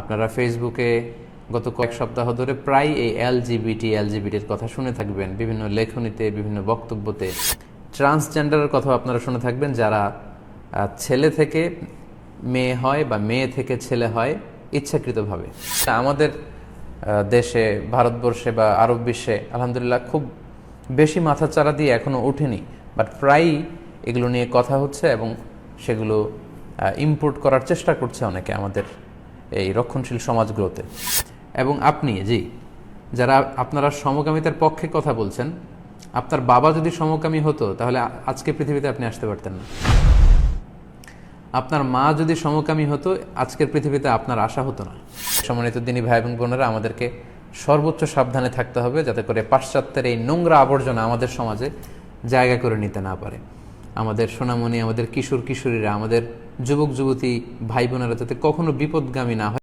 আপনারা ফেসবুকে গত কয়েক সপ্তাহ ধরে প্রায় এই এলজিবিটি এলজিবিটির কথা শুনে থাকবেন। বিভিন্ন লেখনীতে, বিভিন্ন বক্তব্যতে। ট্রান্সজেন্ডারের কথা আপনারা শুনে থাকবেন। যারা ছেলে থেকে মেয়ে হয় বা মেয়ে থেকে ছেলে হয়, ইচ্ছাকৃতভাবে। আমাদের দেশে, ভারতবর্ষে বা আরব বিশ্বে, আলহামদুলিল্লাহ, খুব বেশি মাথাচাড়া দিয়ে এখনও ওঠেনি। বাট প্রায়ই এগুলো নিয়ে কথা হচ্ছে এবং সেগুলো ইম্পোর্ট করার চেষ্টা করছে অনেকে আমাদের এই রক্ষণশীল সমাজগুলোতে। এবং আপনি, জি, যারা আপনারা সমকামিতার পক্ষে কথা বলছেন, আপনার বাবা যদি সমকামী হতো, তাহলে আজকে পৃথিবীতে আপনি আসতে পারতেন না। আপনার মা যদি সমকামী হতো, আজকের পৃথিবীতে আপনার আশা হতো না। সম্মানিত দিনী ভাই এবং বোনেরা, আমাদেরকে সর্বোচ্চ সাবধানে থাকতে হবে, যাতে করে পাশ্চাত্যের এই নোংরা আবর্জনা আমাদের সমাজে জায়গা করে নিতে না পারে। আমাদের সোনামণি, আমাদের কিশোর কিশোরীরা আমাদের যুবক যুবতী ভাই বোনেরা যাতে কখনো বিপদগামী না হয়।